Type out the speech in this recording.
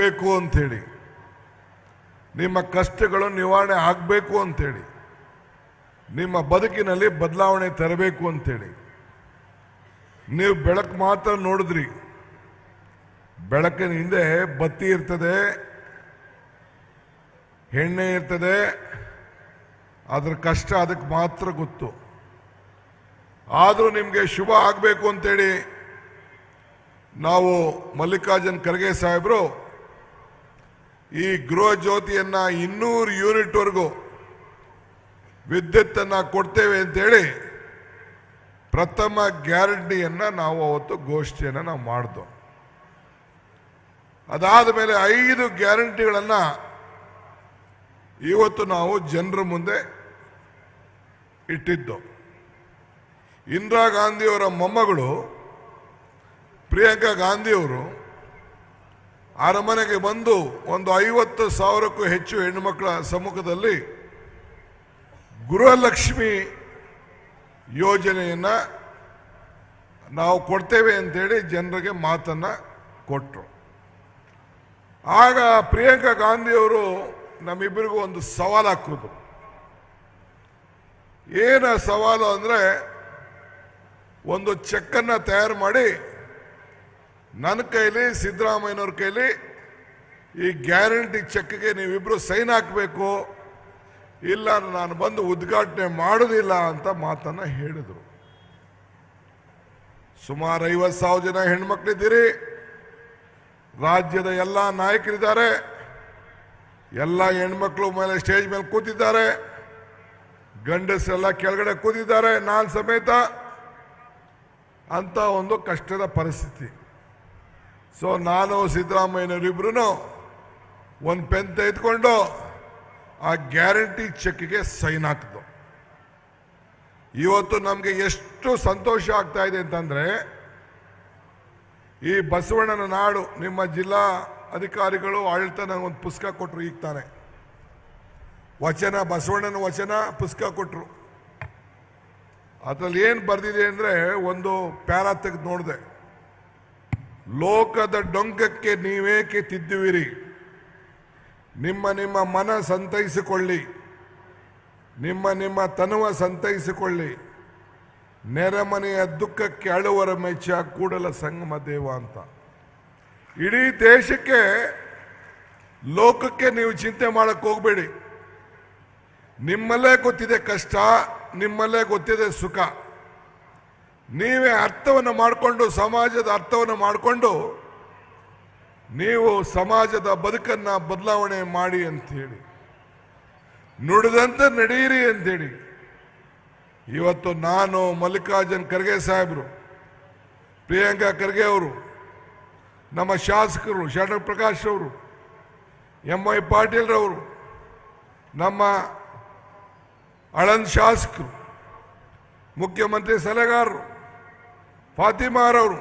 ಆಗಬೇಕು ಅಂಥೇಳಿ. ನಿಮ್ಮ ಕಷ್ಟಗಳು ನಿವಾರಣೆ ಆಗಬೇಕು ಅಂಥೇಳಿ. ನಿಮ್ಮ ಬದುಕಿನಲ್ಲಿ ಬದಲಾವಣೆ ತರಬೇಕು ಅಂಥೇಳಿ. ನೀವು ಬೆಳಕು ಮಾತ್ರ ನೋಡಿದ್ರಿ. ಬೆಳಕಿನ ಹಿಂದೆ ಬತ್ತಿ ಇರ್ತದೆ, ಎಣ್ಣೆ ಇರ್ತದೆ ಅದ್ರ ಕಷ್ಟ ಅದಕ್ಕೆ ಮಾತ್ರ ಗೊತ್ತು. ಆದರೂ ನಿಮಗೆ ಶುಭ ಆಗಬೇಕು ಅಂತೇಳಿ ನಾವು ಮಲ್ಲಿಕಾರ್ಜುನ್ ಖರ್ಗೆ ಸಾಹೇಬರು ಈ ಗೃಹ ಜ್ಯೋತಿಯನ್ನ ಇನ್ನೂರು ಯೂನಿಟ್ವರೆಗೂ ವಿದ್ಯುತ್ತನ್ನು ಕೊಡ್ತೇವೆ ಅಂತೇಳಿ ಪ್ರಥಮ ಗ್ಯಾರಂಟಿಯನ್ನ ನಾವು ಅವತ್ತು ಗೋಷ್ಠಿಯನ್ನು ನಾವು ಮಾಡಿದ್ವು ಅದಾದ ಮೇಲೆ ಐದು ಗ್ಯಾರಂಟಿಗಳನ್ನು ಇವತ್ತು ನಾವು ಜನರ ಮುಂದೆ ಇಟ್ಟಿದ್ದು. ಇಂದಿರಾ ಗಾಂಧಿಯವರ ಮೊಮ್ಮಗಳು ಪ್ರಿಯಾಂಕಾ ಗಾಂಧಿಯವರು ಅರಮನೆಗೆ ಬಂದು ಒಂದು ಐವತ್ತು ಸಾವಿರಕ್ಕೂ ಹೆಚ್ಚು ಹೆಣ್ಣುಮಕ್ಕಳ ಸಮ್ಮುಖದಲ್ಲಿ ಗೃಹಲಕ್ಷ್ಮಿ ಯೋಜನೆಯನ್ನು ನಾವು ಕೊಡ್ತೇವೆ ಅಂತೇಳಿ ಜನರಿಗೆ ಮಾತನ್ನು ಕೊಟ್ಟರು ಆಗ ಪ್ರಿಯಾಂಕಾ ಗಾಂಧಿಯವರು ನಮ್ಮಿಬ್ಬರಿಗೂ ಒಂದು ಸವಾಲು ಹಾಕೋದು. ಏನು ಸವಾಲು ಅಂದರೆ ಒಂದು ಚೆಕ್ಕನ್ನು ತಯಾರು ಮಾಡಿ ನನ್ನ ಕೈಲಿ, ಸಿದ್ದರಾಮಯ್ಯನವ್ರ ಕೈಲಿ ಈ ಗ್ಯಾರಂಟಿ ಚೆಕ್ಗೆ ನೀವಿಬ್ರು ಸೈನ್ ಹಾಕಬೇಕು. ಇಲ್ಲ, ನಾನು ಬಂದು ಉದ್ಘಾಟನೆ ಮಾಡೋದಿಲ್ಲ ಅಂತ ಮಾತನ್ನು ಹೇಳಿದರು. ಸುಮಾರು ಐವತ್ತು ಸಾವಿರ ಜನ ಹೆಣ್ಮಕ್ಳಿದ್ದೀರಿ. ರಾಜ್ಯದ ಎಲ್ಲ ನಾಯಕರಿದ್ದಾರೆ. ಎಲ್ಲ ಹೆಣ್ಮಕ್ಳು ಮೇಲೆ ಸ್ಟೇಜ್ ಮೇಲೆ ಕೂತಿದ್ದಾರೆ. ಗಂಡಸರೆಲ್ಲ ಕೆಳಗಡೆ ಕೂತಿದ್ದಾರೆ, ನಾನು ಸಮೇತ. ಅಂತ ಒಂದು ಕಷ್ಟದ ಪರಿಸ್ಥಿತಿ. ಸೊ ನಾನು ಸಿದ್ದರಾಮಯ್ಯನವರಿಬ್ರು ಒಂದು ಪೆನ್ ತೆಗೆದುಕೊಂಡು ಆ ಗ್ಯಾರಂಟಿ ಚೆಕ್ಗೆ ಸೈನ್ ಹಾಕಿದ್ದು ಇವತ್ತು ನಮಗೆ ಎಷ್ಟು ಸಂತೋಷ ಆಗ್ತಾ ಇದೆ ಅಂತಂದರೆ, ಈ ಬಸವಣ್ಣನ ನಾಡು, ನಿಮ್ಮ ಜಿಲ್ಲಾ ಅಧಿಕಾರಿಗಳು ಆಡಳಿತ ಒಂದು ಪುಸ್ತಕ ಕೊಟ್ಟರು ಈಗ ತಾನೆ. ವಚನ, ಬಸವಣ್ಣನ ವಚನ ಪುಸ್ತಕ ಕೊಟ್ಟರು ಅದರಲ್ಲಿ ಏನು ಬರೆದಿದೆ ಅಂದರೆ, ಒಂದು ಪ್ಯಾರಾ ತೆಗೆದು ನೋಡಿದೆ. ಲೋಕದ ಡೊಂಕಕ್ಕೆ ನೀವೇಕೆ ತಿದ್ದುವಿರಿ? ನಿಮ್ಮ ನಿಮ್ಮ ಮನ ಸಂತೈಸಿಕೊಳ್ಳಿ. ನಿಮ್ಮ ನಿಮ್ಮ ತನುವ ಸಂತೈಸಿಕೊಳ್ಳಿ. ನೆರೆಮನೆಯ ದುಃಖಕ್ಕೆ ಅಳುವರ ಮೆಚ್ಚ ಕೂಡಲ ಸಂಗಮ ದೇವ ಅಂತ. ಇಡೀ ದೇಶಕ್ಕೆ, ಲೋಕಕ್ಕೆ ನೀವು ಚಿಂತೆ ಮಾಡಕ್ಕೆ ಹೋಗಬೇಡಿ. ನಿಮ್ಮಲ್ಲೇ ಗೊತ್ತಿದೆ ಕಷ್ಟ, ನಿಮ್ಮಲ್ಲೇ ಗೊತ್ತಿದೆ ಸುಖ. ನೀವೇ ಅರ್ಥವನ್ನು ಮಾಡಿಕೊಂಡು, ಸಮಾಜದ ಅರ್ಥವನ್ನು ಮಾಡಿಕೊಂಡು, ನೀವು ಸಮಾಜದ ಬದುಕನ್ನ ಬದಲಾವಣೆ ಮಾಡಿ ಅಂತೇಳಿ ನುಡಿದಂತೆ ನಡೆಯಿರಿ ಅಂತೇಳಿ ಇವತ್ತು ನಾನು ಮಲ್ಲಿಕಾರ್ಜುನ್ ಖರ್ಗೆ ಸಾಹೇಬರು, ಪ್ರಿಯಾಂಕಾ ಖರ್ಗೆ ಅವರು, ನಮ್ಮ ಶಾಸಕರು ಶರಣ ಪ್ರಕಾಶ್ ಅವರು ಎಂ ಐ ಪಾಟೀಲ್ರವರು ನಮ್ಮ ಅಳಂದ್ ಶಾಸಕರು, ಮುಖ್ಯಮಂತ್ರಿ ಸಲಹೆಗಾರರು ಫಾತಿಮಾರವರು